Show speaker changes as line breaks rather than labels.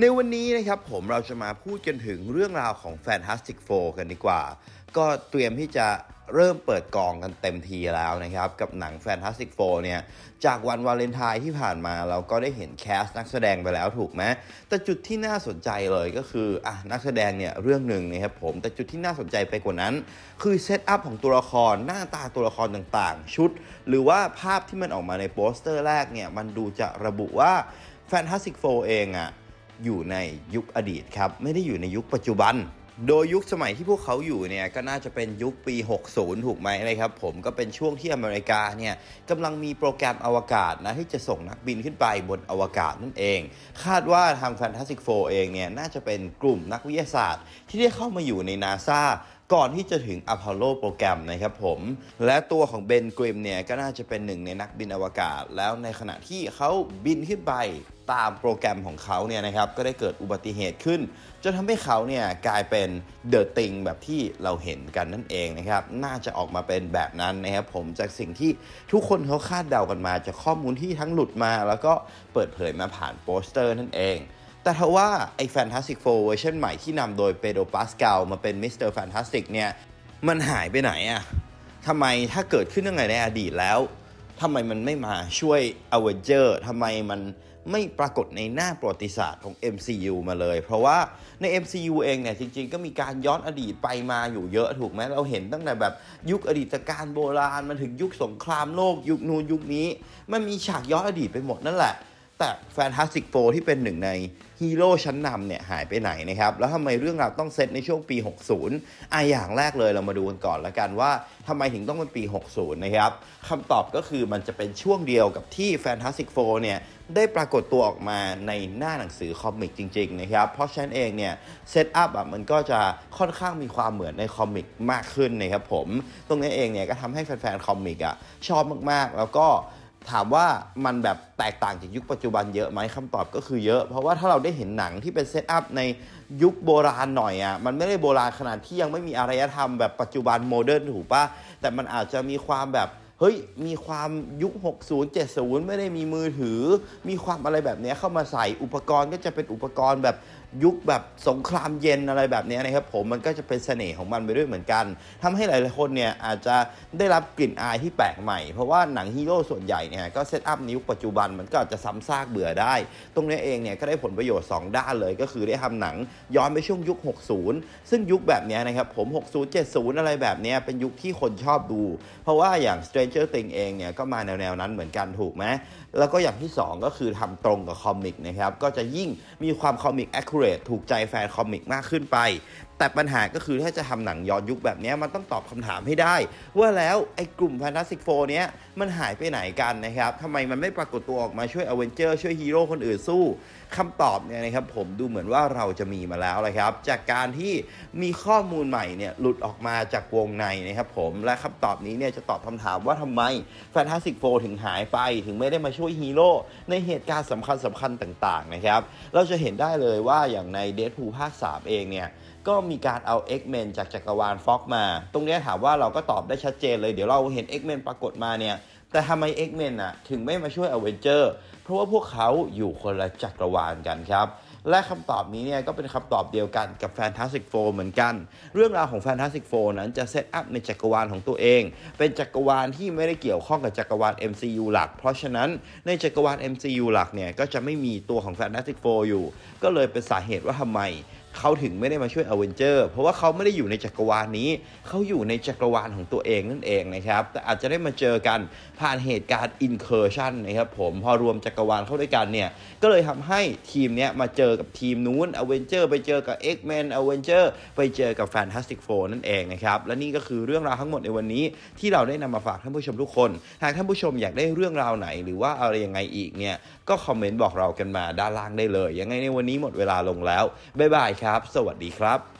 ในวันนี้นะครับผมเราจะมาพูดกันถึงเรื่องราวของ Fantastic Four กันดีกว่า ก็เตรียมที่จะเริ่มเปิดกองกันเต็มทีแล้วนะครับ กับหนัง Fantastic Four เนี่ย จากวันวาเลนไทน์ที่ผ่านมาเราก็ได้เห็นแคสนักแสดงไปแล้วถูกไหมแต่จุดที่น่าสนใจเลยก็คืออะนักแสดงเนี่ยเรื่องหนึ่งนะครับผม แต่จุดที่น่าสนใจไปกว่านั้น คือเซตอัพของตัวละครหน้าตาตัวละครต่างๆ ชุด หรือว่าภาพที่มันออกมาในโปสเตอร์แรกเนี่ยมันดูจะระบุว่า Fantastic Four เองอะ อยู่ในยุคอดีตครับ ไม่ได้อยู่ในยุคปัจจุบัน โดยยุคสมัยที่พวกเขาอยู่เนี่ยก็น่าจะเป็นยุคปี 60 ถูกไหมนะครับ ผมก็เป็นช่วงที่อเมริกาเนี่ยกำลังมีโปรแกรมอวกาศนะที่จะส่งนักบินขึ้นไปบนอวกาศนั่นเอง คาดว่าทาง Fantastic Four เองเนี่ยน่าจะเป็นกลุ่มนักวิทยาศาสตร์ ที่ได้เข้ามาอยู่ในนาซา ก่อนที่จะถึงอพอลโลโปรแกรมนะครับผม และตัวของเบนกริมเนี่ยก็น่าจะเป็นหนึ่งในนักบินอวกาศ แล้วในขณะที่เขาบินขึ้นไปตามโปรแกรมของเขาเนี่ยนะครับก็ได้เกิดอุบัติเหตุขึ้นจนทำให้เขาเนี่ยกลายเป็นเดอะติงแบบที่เราเห็นกันนั่นเองนะครับน่าจะออกมาเป็นแบบนั้นนะครับผมจากสิ่งที่ทุกคนเขาคาดเดากันมา จากข้อมูลที่ทั้งหลุดมา แล้วก็เปิดเผยมาผ่านโปสเตอร์นั่นเอง แต่ทว่าไอ้ Fantastic Four เวอร์ชันใหม่ที่นำโดยเปโดปาสกาลมาเป็นมิสเตอร์แฟนตาสติกเนี่ย มันหายไปไหนอะทำไมถ้าเกิดขึ้นยังไงในอดีตแล้วทำไมมันไม่มาช่วย a v e n g e r ทำไมมันไม่ปรากฏในหน้าประวัติศาสตร์ของ MCU มาเลย เพราะว่าใน MCU เองเนี่ยจริงๆ ก็มีการย้อนอดีตไปมาอยู่เยอะถูกไหมเราเห็นตั้งแต่แบบยุคอดีตการโบราณมาถึงยุคสงครามโลก ยุคนู้นยุคนี้ มันมีฉากย้อนอดีตไปหมดนั่นแหละ แต่ Fantastic Four ที่เป็นหนึ่งในฮีโร่ชั้นนำเนี่ยหายไปไหนนะครับ แล้วทำไมเรื่องราวต้องเซตในช่วงปี 60อะอย่างแรกเลยเรามาดูกันก่อนละกันว่าทำไมถึงต้องเป็นปี 60 นะครับคำตอบก็คือมันจะเป็นช่วงเดียวกับที่ Fantastic Four เนี่ยได้ปรากฏตัวออกมาในหน้าหนังสือคอมิกจริงๆนะครับ เพราะฉะนั้นเองเนี่ยเซตอัพอะมันก็จะค่อนข้างมีความเหมือนในคอมิกมากขึ้นนะครับผม ตรงนี้เองเนี่ยก็ทำให้แฟนๆคอมิกอะชอบมากๆ แล้วก็ ถามว่ามันแบบแตกต่างจากยุคปัจจุบันเยอะไหมคำตอบก็คือเยอะ เพราะว่าถ้าเราได้เห็นหนังที่เป็นเซตอัพในยุคโบราณหน่อยอะ่ะมันไม่ได้โบราณขนาดที่ยังไม่มีอารยธรรมแบบปัจจุบันโมเดิร์นถูกปะแต่มันอาจจะมีความแบบเฮ้ยมีความยุค 60 70 ไม่ได้มีมือถือ มีความอะไรแบบเนี้ยเข้ามาใส่อุปกรณ์ก็จะเป็นอุปกรณ์แบบ ยุคแบบสงครามเย็นอะไรแบบนี้นะครับผมมันก็จะเป็นเสน่ห์ของมันไปด้วยเหมือนกันทำให้หลายๆคนเนี่ยอาจจะได้รับกลิ่นอายที่แปลกใหม่ เพราะว่าหนังฮีโร่ส่วนใหญ่เนี่ยก็เซตอัพนยุคปัจจุบันมันก็อาจจะซ้ำซากเบื่อได้ ตรงนี้เองเนี่ยก็ได้ผลประโยชน์ 2 ด้านเลย ก็คือได้ทำหนังย้อนไปช่วงยุค 60 ซึ่งยุคแบบนี้นะครับผม 60 70 อะไรแบบนี้เป็นยุคที่คนชอบดู เพราะว่าอย่าง Stranger Things เองเนี่ยก็มาแนวๆนั้นเหมือนกันถูกไหม แล้วก็อย่างที่ 2 ก็คือทำตรงกับคอมิกนะครับก็จะยิ่งมีความคอมิกแอคูเรตถูกใจแฟนคอมิกมากขึ้นไปแต่ปัญหาก็คือถ้าจะทำหนังย้อนยุคแบบนี้มันต้องตอบคำถามให้ได้ ว่าแล้วไอ้กลุ่ม Fantastic Four เนี้ยมันหายไปไหนกันนะครับทำไมมันไม่ปรากฏตัวออกมาช่วยอเวนเจอร์ช่วยฮีโร่คนอื่นสู้คำตอบเนี่ยนะครับผมดูเหมือนว่าเราจะมีมาแล้วเลยครับ จากการที่มีข้อมูลใหม่เนี่ยหลุดออกมาจากวงในนะครับผมและคำตอบนี้เนี่ยจะตอบคำถามว่าทำไม Fantastic Four ถึงหายไปถึงไม่ได้มาช่วยฮีโร่ในเหตุการณ์สำคัญสำคัญต่างๆนะครับเราจะเห็นได้เลยว่าอย่างใน Deadpool ภาค 3 เองเนี่ยก็มีการเอา X-Men จากจักรวาลฟ็อกมา ตรงนี้ถามว่าเราก็ตอบได้ชัดเจนเลย เดี๋ยวเราเห็น X-Men ปรากฏมาเนี่ย แต่ทำไม X-Men อะถึงไม่มาช่วย Avenger เพราะว่าพวกเขาอยู่คนละจักรวาลกันครับ และคำตอบนี้เนี่ยก็เป็นคำตอบเดียวกันกับ Fantastic Four เหมือนกัน เรื่องราวของ Fantastic Four นั้นจะเซตอัพในจักรวาลของตัวเอง เป็นจักรวาลที่ไม่ได้เกี่ยวข้องกับจักรวาล MCU หลัก เพราะฉะนั้นในจักรวาล MCU หลักเนี่ยก็จะไม่มีตัวของ Fantastic Four อยู่ ก็เลยเป็นสาเหตุว่าทำไม เขาถึงไม่ได้มาช่วยอเวนเจอร์เพราะว่าเขาไม่ได้อยู่ในจักรวาลนี้ เขาอยู่ในจักรวาลของตัวเองนั่นเองนะครับ แต่อาจจะได้มาเจอกันผ่านเหตุการณ์อินเคอร์ชันนะครับผมพอรวมจักรวาลเข้าด้วยกันเนี่ย ก็เลยทำให้ทีมเนี้ยมาเจอกับทีมนู้นอเวนเจอร์ไปเจอกับ X-Men อเวนเจอร์ไปเจอกับ Fantastic Four นั่นเองนะครับ และนี่ก็คือเรื่องราวทั้งหมดในวันนี้ที่เราได้นำมาฝากท่านผู้ชมทุกคน หากท่านผู้ชมอยากได้เรื่องราวไหน หรือว่าอะไรยังไงอีกเนี่ยก็คอมเมนต์บอกเรากันมาด้านล่างได้เลย ยังไงในวันนี้หมดเวลาลงแล้วบ๊ายบายครับ สวัสดีครับ